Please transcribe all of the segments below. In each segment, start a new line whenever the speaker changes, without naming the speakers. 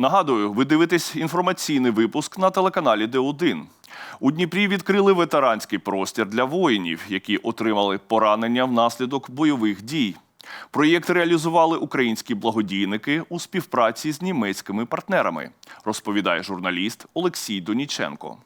Нагадую, ви дивитесь інформаційний випуск на телеканалі Д1. У Дніпрі відкрили ветеранський простір для воїнів, які отримали поранення внаслідок бойових дій. Проєкт реалізували українські благодійники у співпраці з німецькими партнерами, розповідає журналіст Олексій Доніченко.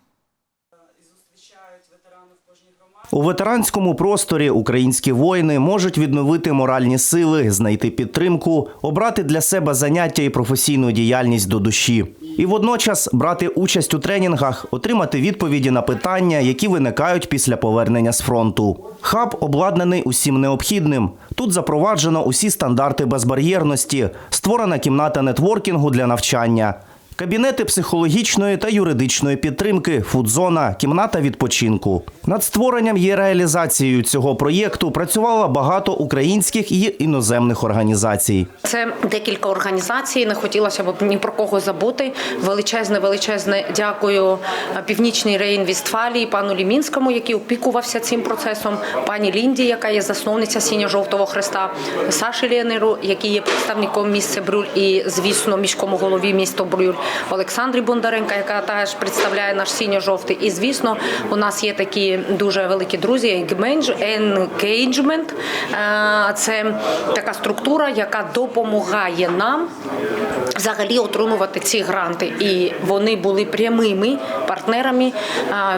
У ветеранському просторі українські воїни можуть відновити моральні сили, знайти підтримку, обрати для себе заняття і професійну діяльність до душі. І водночас брати участь у тренінгах, отримати відповіді на питання, які виникають після повернення з фронту. Хаб обладнаний усім необхідним. Тут запроваджено усі стандарти безбар'єрності, створена кімната нетворкінгу для навчання. Кабінети психологічної та юридичної підтримки, фудзона, кімната відпочинку. Над створенням і реалізацією цього проєкту працювало багато українських і іноземних організацій.
Це декілька організацій. Не хотілося б ні про кого забути. Величезне, величезне дякую Північній Рейн Вістфалії, пану Лімінському, який опікувався цим процесом, пані Лінді, яка є засновниця синьо-жовтого хреста, Саші Ленеру, який є представником місця Брюль і, звісно, міському голові міста Брюль, Олександрі Бондаренка, яка теж представляє наш синьо-жовтий. І, звісно, у нас є такі дуже великі друзі, Engagement. Е, Це така структура, яка допомагає нам взагалі отримувати ці гранти. І вони були прямими партнерами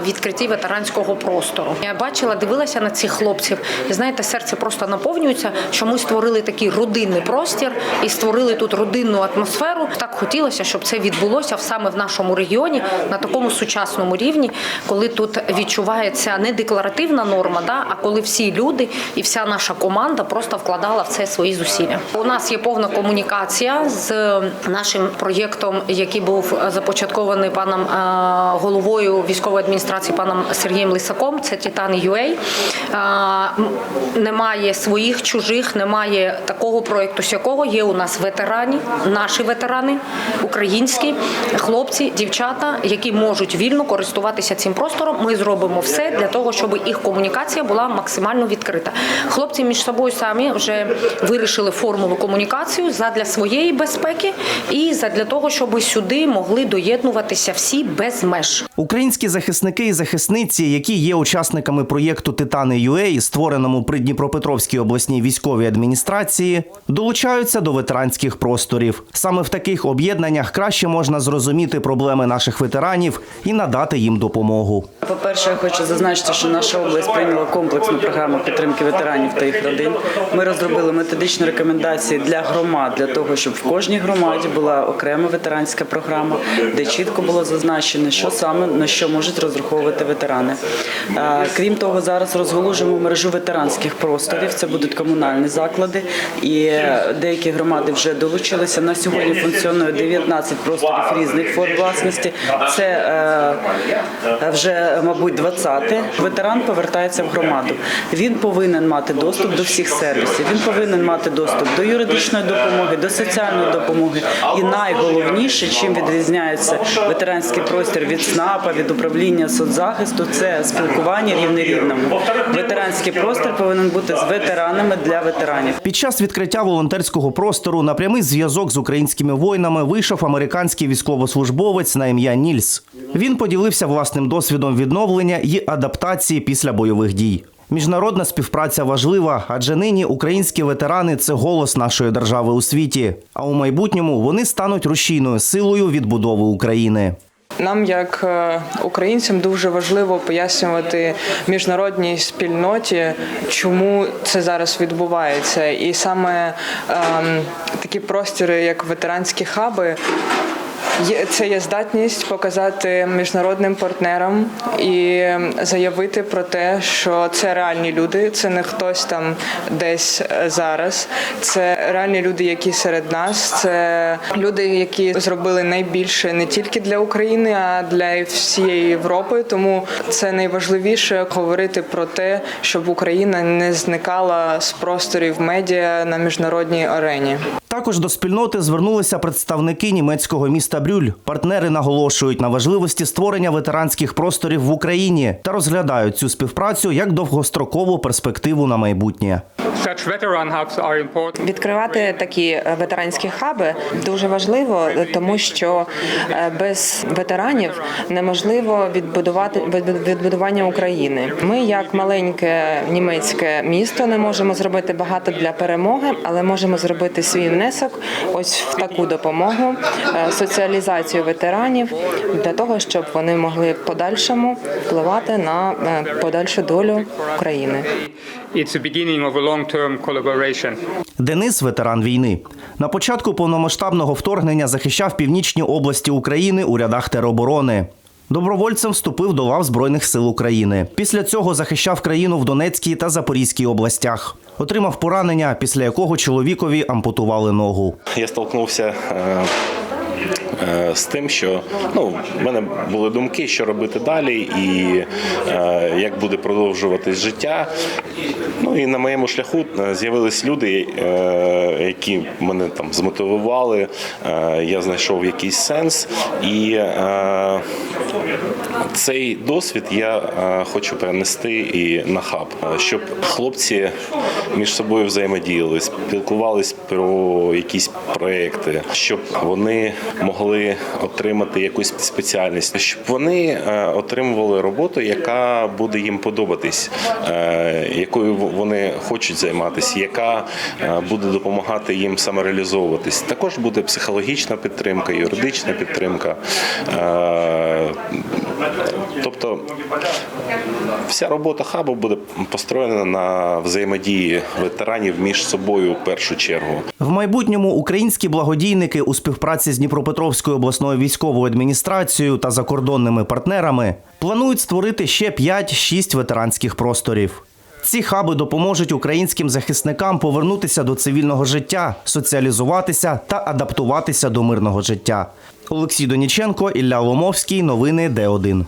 відкритті ветеранського простору. Я бачила, дивилася на цих хлопців, і знаєте, серце просто наповнюється, що ми створили такий родинний простір і створили тут родинну атмосферу. Так хотілося, щоб це відбулося саме в нашому регіоні на такому сучасному рівні, коли тут відчувається не декларативна норма, да, а коли всі люди і вся наша команда просто вкладала в це свої зусилля. У нас є повна комунікація з нашим проєктом, який був започаткований паном е, головою військової адміністрації, паном Сергієм Лисаком. Це Титан UA. Е, Немає своїх чужих, немає такого проєкту, з якого є у нас ветерані, наші ветерани, українські хлопці, дівчата, які можуть вільно користуватися цим простором. Ми зробимо все для того, щоб їх комунікація була максимально відкрита. Хлопці між собою самі вже вирішили формулу комунікацію задля своєї безпеки і задля того, щоб сюди могли доєднуватися всі без меж.
Українські захисники і захисниці, які є учасниками проєкту Титани UA, створеному при Дніпропетровській обласній військовій адміністрації, долучаються до ветеранських просторів. Саме в таких об'єднаннях краще можна зрозуміти проблеми наших ветеранів і надати їм допомогу.
По-перше, я хочу зазначити, що наша область прийняла комплексну програму підтримки ветеранів та їх родин. Ми розробили методичні рекомендації для громад для того, щоб в кожній громаді була окрема ветеранська програма, де чітко було зазначено, що саме на що можуть розраховувати ветерани. Крім того, зараз розголужуємо мережу ветеранських просторів. Це будуть комунальні заклади, і деякі громади вже долучилися. На сьогодні функціонує 19 просторів різних форм власності. Це е, вже, мабуть, 20-те. Ветеран повертається в громаду. Він повинен мати доступ до всіх сервісів. Він повинен мати доступ до юридичної допомоги, до соціальної допомоги. І найголовніше, чим відрізняється ветеранський простір від СНАПа, від управління соцзахисту, це спілкування рівне рівному. Ветеранський простір повинен бути з ветеранами для ветеранів.
Під час відкриття волонтерського простору на прямий зв'язок з українськими воїнами вийшов американський військовослужбовець на ім'я Нільс. Він поділився власним досвідом відновлення і адаптації після бойових дій. Міжнародна співпраця важлива, адже нині українські ветерани це голос нашої держави у світі. А у майбутньому вони стануть рушійною силою відбудови України.
Нам, як е, українцям, дуже важливо пояснювати міжнародній спільноті, чому це зараз відбувається, і саме ем, такі простори, як ветеранські хаби. Це є здатність показати міжнародним партнерам і заявити про те, що це реальні люди, це не хтось там десь е, зараз. Це реальні люди, які серед нас. Це люди, які зробили найбільше не тільки для України, а для всієї Європи. Тому це найважливіше говорити про те, щоб Україна не зникала з просторів медіа на міжнародній арені.
Також до спільноти звернулися представники німецького міста Брюль. Партнери наголошують на важливості створення ветеранських просторів в Україні та розглядають цю співпрацю як довгострокову перспективу на майбутнє.
Відкривати такі ветеранські хаби дуже важливо, тому що е, без ветеранів неможливо відбудувати від- відбудування України. Ми, як маленьке німецьке місто, не можемо зробити багато для перемоги, але можемо зробити свій внесок ось в таку допомогу, е, соціалізацію ветеранів для того, щоб вони могли в подальшому впливати на е, подальшу долю України.
It's the beginning of a long-term collaboration.
Денис ветеран війни. На початку повномасштабного вторгнення захищав північні області України у рядах тероборони. Добровольцем вступив до лав Збройних сил України. Після цього захищав країну в Донецькій та Запорізькій областях. Отримав поранення, після якого чоловікові ампутували ногу.
я столкнувся е, з тим, що ну, в мене були думки, що робити далі, і е, як буде продовжуватись життя. Ну і на моєму шляху е, з'явились люди, е, які мене там змотивували. Е, я знайшов якийсь сенс, і е, цей досвід я е, хочу перенести і на хаб, е, щоб хлопці між собою взаємодіяли, спілкувались про якісь проекти, щоб вони могли отримати якусь спеціальність, щоб вони е, отримували роботу, яка буде їм подобатись, е, якою вони хочуть займатися, яка е, буде допомагати їм самореалізовуватись. Також буде психологічна підтримка, юридична підтримка. Тобто вся робота хабу буде построєна на взаємодії ветеранів між собою в першу чергу.
В майбутньому українські благодійники у співпраці з Дніпропетровською обласною військовою адміністрацією та закордонними партнерами планують створити ще 5-6 ветеранських просторів. Ці хаби допоможуть українським захисникам повернутися до цивільного життя, соціалізуватися та адаптуватися до мирного життя. Олексій Доніченко, Ілля Ломовський. Новини Д1.